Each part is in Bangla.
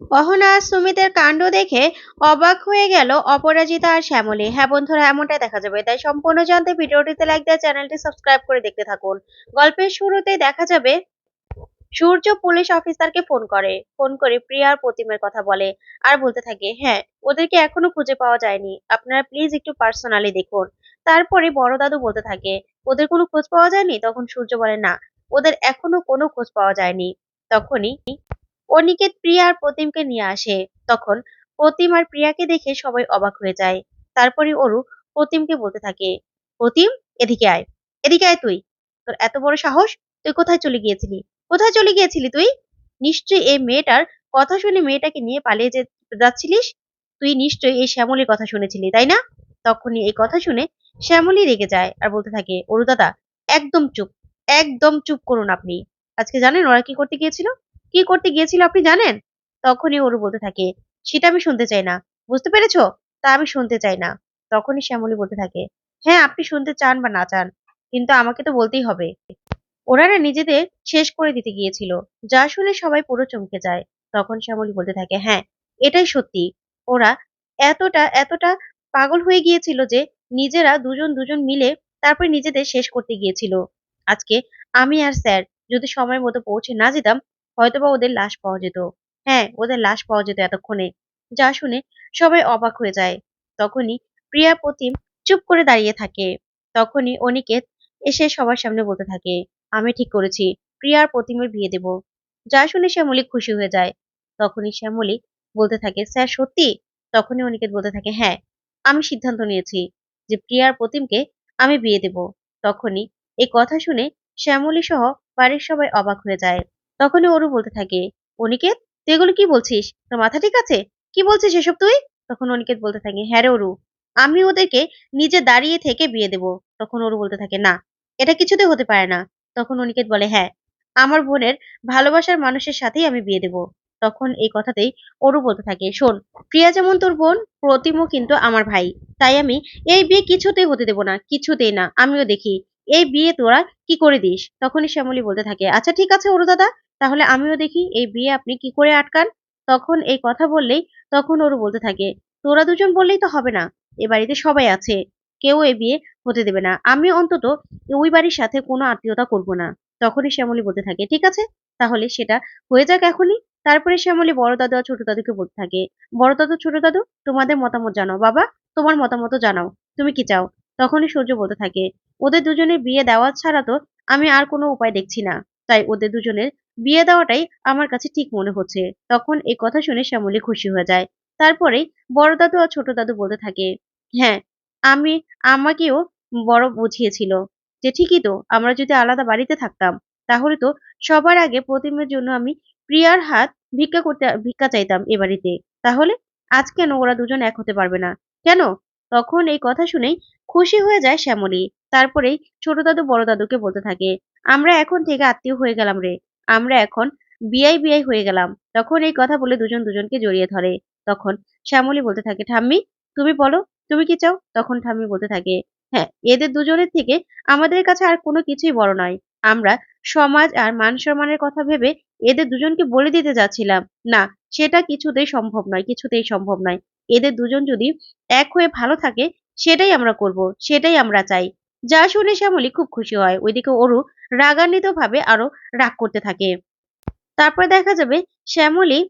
অহনা আর সুমিতের কাণ্ড দেখে অবাক হয়ে গেল অপরাজিতা আর শ্যামলী। হ্যাঁ বন্ধুরা, এমনটাই দেখা যাবে। তাই সম্পূর্ণ জানতে ভিডিওটিতে লাইক দেওয়া, চ্যানেলটি সাবস্ক্রাইব করে দেখতে থাকুন। গল্পের শুরুতেই দেখা যাবে, সূর্য পুলিশ অফিসারকে ফোন করে। ফোন করে প্রিয়ার প্রতিমের কথা বলে। আর বলতে থাকে হ্যাঁ ওদেরকে এখনও খুঁজে পাওয়া যায়নি। আপনারা প্লিজ একটু পার্সোনালি দেখুন। তারপরে বড় দাদু বলতে থাকে, ওদের কোনো খোঁজ পাওয়া যায়নি? তখন সূর্য বলে, না, ওদের এখনও কোনো খোঁজ পাওয়া যায়নি। তখনই অনিকেত প্রিয়া আর প্রতিমকে নিয়ে আসে। তখন প্রতিম আর প্রিয়াকে দেখে সবাই অবাক হয়ে যায়। তারপরে অরু প্রতিমকে বলতে থাকে, প্রতিম, এদিকে আয়। এদিকে আয় তুই। তোর এত বড় সাহস? তুই কোথায় চলে গিয়েছিলি? কোথায় চলে গিয়েছিলি তুই? নিশ্চয়ই এই মেয়েটার কথা শুনে মেয়েটাকে নিয়ে পালিয়ে যাচ্ছিলিস, তুই নিশ্চয়ই এই শ্যামলীর কথা শুনেছিলি, তাই না? তখনই এই কথা শুনে শ্যামলী রেগে যায় আর বলতে থাকে অরু দাদা, একদম চুপ একদম চুপ করুন আপনি। আজকে জানেন ওরা কি করতে গিয়েছিল? কি করতে গিয়েছিল আপনি জানেন? তখনই ওরু বলতে থাকে, সেটা আমি শুনতে চাই না। বুঝতে পেরেছ? তা আমি শুনতে চাই না। তখনই শ্যামলী বলতে থাকে হ্যাঁ আপনি শুনতে চান বা না চান, কিন্তু আমাকে তো বলতেই হবে। ওরা না নিজেদের শেষ করে দিতে গিয়েছিল, যা শুনে সবাই পুরো চমকে যায়। তখন শ্যামলী বলতে থাকে হ্যাঁ এটাই সত্যি। ওরা এতটা এতটা পাগল হয়ে গিয়েছিল যে নিজেরা দুজন দুজন মিলে তারপরে নিজেদের শেষ করতে গিয়েছিল। আজকে আমি আর স্যার যদি সময় মতো পৌঁছে না যেতাম হয়তোবা ওদের লাশ পাওয়া যেত। হ্যাঁ ওদের লাশ পাওয়া যেত এতক্ষণে। যা শুনে সবাই অবাক হয়ে যায়। তখনই প্রিয়া প্রতিম চুপ করে দাঁড়িয়ে থাকে। তখনই অনিকেত এসে সবার সামনে বলতে থাকে, আমি ঠিক করেছি। প্রিয়ার প্রতিমের বিয়ে দেব যা শুনে শ্যামলী খুশি হয়ে যায়। তখনই শ্যামলী বলতে থাকে, স্যার, সত্যি তখনই অনিকেত বলতে থাকে হ্যাঁ আমি সিদ্ধান্ত নিয়েছি যে প্রিয়ার প্রতিমকে আমি বিয়ে দেব তখনই এই কথা শুনে শ্যামলী সহ বাড়ির সবাই অবাক হয়ে যায়। তখনই অরু বলতে থাকে, অনিকেত, তুই এগুলো কি বলছিস? তোর মাথা ঠিক আছে? কি বলছিস এসব তুই? তখন অনিকেত বলতে থাকে হ্যাঁ রে অরু, আমি ওদেরকে নিজে দাঁড়িয়ে থেকে বিয়ে দেব। তখন অরু বলতে থাকে, না, এটা কিছুতে হতে পারে না। তখন অনিকেত বলে হ্যাঁ আমার বোনের ভালোবাসার মানুষের সাথেই আমি বিয়ে দেব। তখন এই কথাতেই অরু বলতে থাকে, শোন, প্রিয়া যেমন তোর বোন, প্রতিমও কিন্তু আমার ভাই। তাই আমি এই বিয়ে কিছুতেই হতে দেব না, কিছুতেই না, আমিও দেখি। এই বিয়ে তোরা কি করে দিস? তখনই শ্যামলী বলতে থাকে আচ্ছা ঠিক আছে অরু দাদা তাহলে আমিও দেখি এই বিয়ে আপনি কি করে আটকান? তখন এই কথা বললেই তখন ওর বলতে থাকে, তোরা দুজন বললেই তো হবে না, এ বাড়িতে সবাই আছে, কেউ এ বিয়ে হতে দেবে না, আমি অন্তত ওই বাড়ির সাথে কোনো আত্মীয়তা করব না। তখনই শ্যামলী বলতে থাকে, ঠিক আছে, তাহলে সেটা হয়ে যাক এখনই। তারপরে শ্যামলী বড় দাদু আর ছোট দাদুকে বলতে থাকে, বড় দাদু, ছোট দাদু, তোমাদের মতামত জানাও, বাবা, তোমার মতামত জানাও, তুমি কি চাও? তখনই সূর্য বলতে থাকে, ওদের দুজনের বিয়ে দেওয়া ছাড়া তো আমি আর কোনো উপায় দেখছি না। তাই ওদের দুজনের বিয়ে দেওয়াটাই আমার কাছে ঠিক মনে হচ্ছে। তখন এই কথা শুনে শ্যামলী খুশি হয়ে যায়। তারপরে বড় দাদু আর ছোট দাদু বলতে থাকে হ্যাঁ আমি, আমাকেও বড় বুঝিয়েছিল যে ঠিকই তো, আমরা যদি আলাদা বাড়িতে থাকতাম, তাহলে তো সবার আগে প্রতিমের জন্য আমি প্রিয়ার হাত ভিক্ষা করতে, ভিক্ষা চাইতাম এ বাড়িতে। তাহলে আজ কেন ওরা দুজন এক হতে পারবে না? কেন? তখন এই কথা শুনেই খুশি হয়ে যায় শ্যামলী। তারপরেই ছোট দাদু বড় দাদুকে বলতে থাকে আমরা এখন থেকে আত্মীয় হয়ে গেলাম রে। আমরা এখন বিয়াই বিয়াই হয়ে গেলাম। তখন এই কথা বলে দুজন দুজনকে জড়িয়ে ধরে। তখন শ্যামলী বলতে থাকে, ঠাম্মি, তুমি বলো, তুমি কি চাও? তখন ঠাম্মি বলতে থাকে হ্যাঁ এদের দুজনের থেকে আমাদের কাছে আর কোনো কিছুই বড় নয়। আমরা সমাজ আর মান সম্মানের কথা ভেবে এদের দুজনকে বলে দিতে যাচ্ছিলাম। না, সেটা কিছুতেই সম্ভব নয়, কিছুতেই সম্ভব নয়। এদের দুজন যদি এক হয়ে ভালো থাকে, সেটাই আমরা করব, সেটাই আমরা চাই। যা শুনে শ্যামলী খুব খুশি হয়। ওইদিকে অরু রাগান্বিত ভাবে আরও রাগ করতে থাকে। তারপরে দেখা যাবে শ্যামলী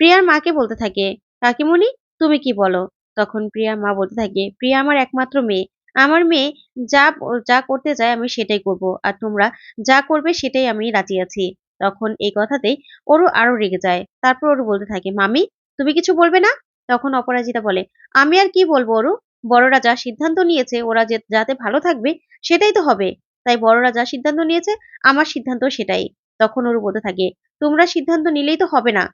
প্রিয়ার মাকে বলতে থাকে, কাকিমণি, তুমি কি বলো? তখন প্রিয়ার মা বলতে থাকে, প্রিয়া আমার একমাত্র মেয়ে। আমার মেয়ে যা যা করতে চায় আমি সেটাই করব। আর তোমরা যা করবে সেটাই আমি রাজি আছি। তখন এই কথাতেই ওরও আরও রেগে যায়। তারপর ওরও বলতে থাকে, মামি, তুমি কিছু বলবে না? তখন অপরাজিতা বলে, আমি আর কি বলব ওরু বড়রা যা সিদ্ধান্ত নিয়েছে ওরা যে যাতে ভালো থাকবে সেটাই তো হবে। তাই বড়রা যা সিদ্ধান্ত নিয়েছে, আমার সিদ্ধান্ত সেটাই। তখন ওরু বলতে থাকে, তোমরা সিদ্ধান্ত নিলেই তো হবে না।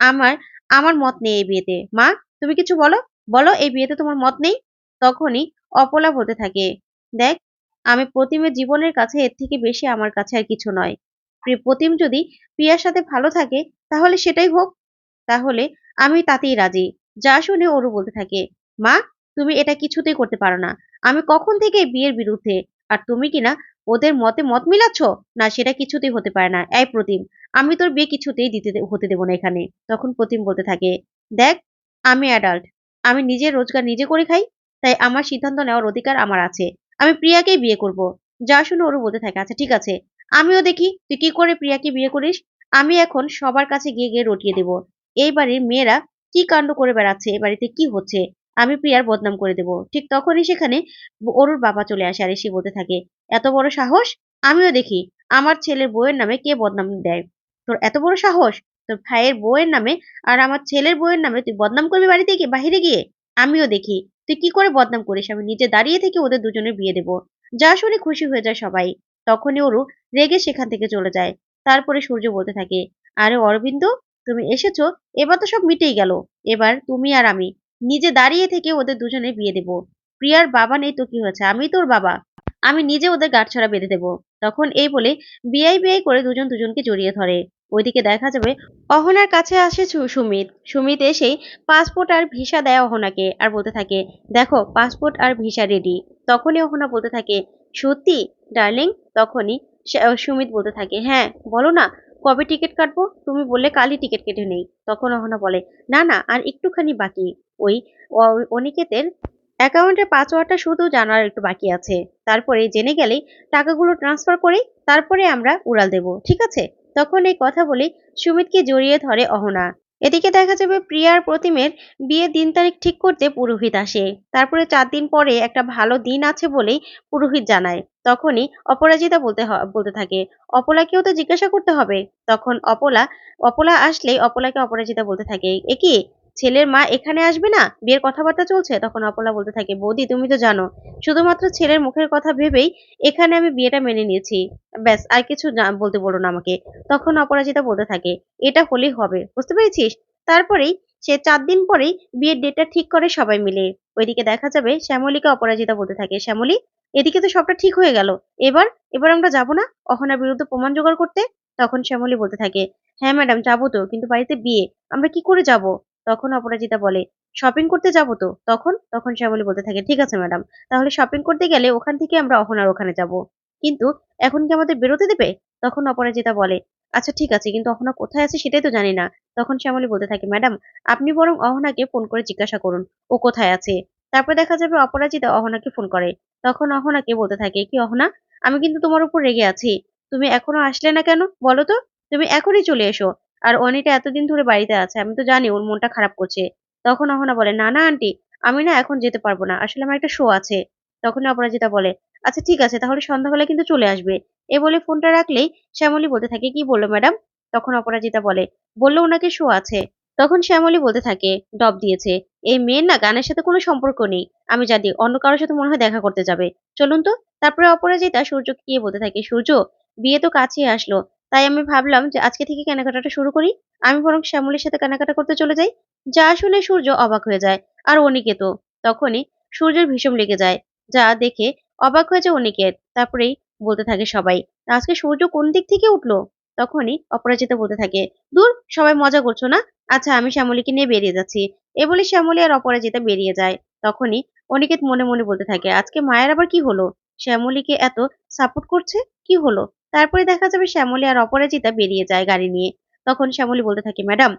আমার আমার মত নেই এই বিয়েতে। মা, তুমি কিছু বলো? বলো, এই বিয়েতে তোমার মত নেই? তখনই অপলা বলতে থাকে, দেখ, আমি প্রতিমের জীবনের কাছে এর থেকে বেশি আমার কাছে আর কিছু নয়। প্রতিম যদি প্রিয়ার সাথে ভালো থাকে, তাহলে সেটাই হোক। তাহলে আমি তাতেই রাজি। যা শুনে ওরু বলতে থাকে, মা তুমি এটা কিছুতেই করতে পারো না। আমি কখন থেকে বিয়ের বিরুদ্ধে? আর তুমি কিনা ওদের মতে মত মিলাচ্ছ? না, সেটা কিছুতেই হতে পারে না। এই প্রতিম, আমি তোর বিয়ে কিছুতেই দিতে হতে দেবো না এখানে। তখন প্রতিম বলতে থাকে, দেখ, আমি অ্যাডাল্ট আমি নিজের রোজগার নিজে করে খাই, তাই আমার সিদ্ধান্ত নেওয়ার অধিকার আমার আছে। আমি প্রিয়াকেই বিয়ে করব। যা শুনে ওরও বলতে থাকে আচ্ছা ঠিক আছে। আমিও দেখি, তুই কি করে প্রিয়াকে বিয়ে করিস? আমি এখন সবার কাছে গিয়ে গিয়ে রটিয়ে দেব। এই বাড়ির মেয়েরা কি কাণ্ড করে বেড়াচ্ছে? এ বাড়িতে কি হচ্ছে? আমি প্রিয়ার বদনাম করে দেব। ঠিক তখনই সেখানে অরুর বাবা চলে আসে আর এসে বলতে থাকে, এত বড় সাহস? আমিও দেখি, আমার ছেলের বউয়ের নামে কে বদনাম দেয়? তোর এত বড় সাহস? তোর ভাইয়ের বউয়ের নামে আর আমার ছেলের বউয়ের নামে তুই বদনাম করবি বাড়িতে গিয়ে, বাহিরে গিয়ে? আমিও দেখি, তুই কি করে বদনাম করিস? আমি নিজে দাঁড়িয়ে থেকে ওদের দুজনের বিয়ে দেবো। যা শুনে খুশি হয়ে যায় সবাই। তখনই ওরু রেগে সেখান থেকে চলে যায়। তারপরে সূর্য বলতে থাকে, আরে অরবিন্দ, তুমি এসেছ? এবার তো সব মিটেই গেল। এবার তুমি আর আমি নিজে দাঁড়িয়ে থেকে ওদের দুজনে বিয়ে দেব। প্রিয়ার বাবা নেই তো কি হয়েছে? আমি তোর বাবা। আমি নিজে ওদের গাঁটছড়া বেঁধে দেবো। তখন এই বলে বিয়াই বিয়াই করে দুজন দুজনকে জড়িয়ে ধরে। ওইদিকে দেখা যাবে অহনার কাছে আসে সুমিত। সুমিত এসেই পাসপোর্ট আর ভিসা দেয় অহনাকে আর বলতে থাকে, দেখো, পাসপোর্ট আর ভিসা রেডি তখনই অহনা বলতে থাকে, সত্যি ডার্লিং তখনই সুমিত বলতে থাকে হ্যাঁ বলো না কবে টিকিট কাটবো? তুমি বললে কালই টিকিট কেটে নেই। তখন অহনা বলে, না না, আর একটুখানি বাকি। ওই অনিকেতের অ্যাকাউন্টের পাসওয়ার্ডটা শুধু জানার একটু বাকি আছে। তারপরে জেনে গেলেই টাকাগুলো ট্রান্সফার করেই তারপরে আমরা উড়াল দেব, ঠিক আছে? তখন এই কথা বলে সুমিতকে জড়িয়ে ধরে অহনা। এদিকে দেখা যাবে প্রিয়ার প্রতিমের বিয়ের দিন তারিখ ঠিক করতে পুরোহিত আসে। তারপরে চার দিন পরে একটা ভালো দিন আছে বলেই পুরোহিত জানায়। তখনই অপরাজিতা বলতে বলতে থাকে, অপলাকেও তো জিজ্ঞাসা করতে হবে। তখন অপলা অপলা আসলেই অপলাকে অপরাজিতা বলতে থাকে। এ কি? ছেলের মা এখানে আসবে না? বিয়ের কথাবার্তা চলছে? তখন অপলা বলতে থাকে, বৌদি তুমি তো জানো, শুধুমাত্র ছেলের মুখের কথা ভেবেই এখানে আমি বিয়েটা মেনে নিয়েছি। ব্যাস, আর কিছু বলতে বলো না আমাকে। তখন অপরাজিতা বলতে থাকে, এটা হলেই হবে, বুঝতে পেরেছিস? তারপরেই সে চার দিন পরেই বিয়ের ডেটটা ঠিক করে সবাই মিলে। ওইদিকে দেখা যাবে শ্যামলীকে অপরাজিতা বলতে থাকে, শ্যামলী এদিকে তো সবটা ঠিক হয়ে গেল। এবার এবার আমরা যাব না? অহনার বিরুদ্ধে প্রমাণ জোগাড় করতে? তখন শ্যামলী বলতে থাকে হ্যাঁ ম্যাডাম, যাব তো, কিন্তু বাড়িতে বিয়ে। আমরা কি করে যাব? তখন অপরাজিতা বলে, শপিং করতে যাব তো? তখন তখন শ্যামলী বলতে থাকে, ঠিক আছে ম্যাডাম, তাহলে শপিং করতে গেলে ওখান থেকে আমরা অহনার ওখানে যাব। কিন্তু এখন কি আমাদের বেরোতে দেবে? তখন অপরাজিতা বলে আচ্ছা ঠিক আছে, কিন্তু অহনা কোথায় আছে সেটাই তো জানি না। তখন শ্যামলী বলতে থাকে, ম্যাডাম, আপনি বরং অহনাকে ফোন করে জিজ্ঞাসা করুন, ও কোথায় আছে? তারপর দেখা যাবে অপরাজিতা অহনাকে ফোন করে। তখন অহনাকে বলতে থাকে, কি অহনা? আমি কিন্তু তোমার উপর রেগে আছি। তুমি এখনও আসলে না কেন? বলো তো। তুমি এখনই চলে এসো। আর অনিটা এতদিন ধরে বাড়িতে আছে, আমি তো জানি ওর মনটা খারাপ করছে। তখন অহনা বলে, না না, আন্টি, আমি না এখন যেতে পারব না। আসলে আমার একটা শো আছে। তখন অপরাজিতা বলে আচ্ছা ঠিক আছে, তাহলে সন্ধ্যা হলে কিন্তু চলে আসবে। এ বলে ফোনটা রাখলেই শ্যামলী বলতে থাকে, কি বলল, ম্যাডাম? তখন অপরাজিতা বলে, বলল ওনাকে শো আছে। তখন শ্যামলী বলতে থাকে, ডব দিয়েছে। এই মেয়ের না গানের সাথে কোনো সম্পর্ক নেই। আমি জানি অন্য কারোর সাথে মনে হয় দেখা করতে যাবে। চলুন তো, তারপরে অপরাজিতা সূর্যকে গিয়ে বলতে থাকে, সূর্য, বিয়ে তো কাছেই আসলো। তাই আমি ভাবলাম যে আজকে থেকে কেনাকাটাটা শুরু করি। আমি বরং শ্যামলের সাথে কেনাকাটা করতে চলে যাই। যা শুনে সূর্য অবাক হয়ে যায়। আর অনিকেত তখনই সূর্যের ভীষণ লেগে যায়। যা দেখে অবাক হয়ে যায় অনিকেত তারপরেই বলতে থাকে সবাই, আজকে সূর্য কোন দিক থেকে উঠল? তখনই অপরাজিতা বলতে থাকে, দূর, সবাই মজা করছ না? আচ্ছা আমি শ্যামলীকে নিয়ে বেরিয়ে যাচ্ছি। এ বলে শ্যামলী আর অপরাজিতা বেরিয়ে যায়। তখনই অনিকেত মনে মনে বলতে থাকে, আজকে মায়ের আবার কি হলো? শ্যামলীকে এত সাপোর্ট করছে? কি হলো? তারপরে দেখা যাবে শ্যামলী আর অপরাজিতা বেরিয়ে যায় গাড়ি নিয়ে। তখন শ্যামলী বলতে থাকে, ম্যাডাম,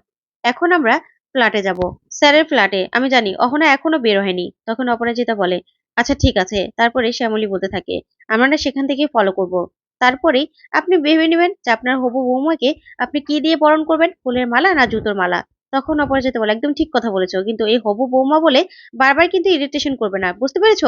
এখন আমরা ফ্ল্যাটে যাব। স্যারের ফ্ল্যাটে আমি জানি, অহনা এখনও বের হয়নি। তখন অপরাজিতা বলে আচ্ছা ঠিক আছে। তারপরে শ্যামলী বলতে থাকে, আমরা না সেখান থেকে ফলো করব। তারপরেই আপনি ভেবে নেবেন যে আপনার হবু বৌমাকে আপনি কি দিয়ে বরণ করবেন? ফুলের মালা না জুতোর মালা? তখন অপরাজিতা বলে, একদম ঠিক কথা বলেছ। কিন্তু এই হবু বৌমা বলে বারবার কিন্তু ইরিটেশন করবে না। বুঝতে পেরেছ?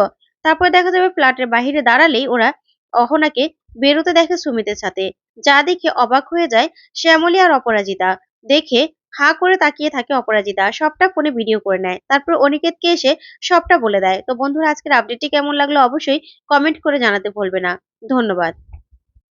তারপর দেখা যাবে ফ্ল্যাটের বাহিরে দাঁড়ালেই ওরা অহনাকে বেরোতে দেখে সুমিতের সাথে। যা দেখে অবাক হয়ে যায় শ্যামলী আর অপরাজিতা। দেখে হা করে তাকিয়ে থাকে অপরাজিতা। সবটা ফোনে ভিডিও করে নেয়। তারপর অনিকেতকে এসে সবটা বলে দেয়। তো বন্ধুরা, আজকের আপডেটটি কেমন লাগল অবশ্যই কমেন্ট করে জানাতে ভুলবে না। ধন্যবাদ।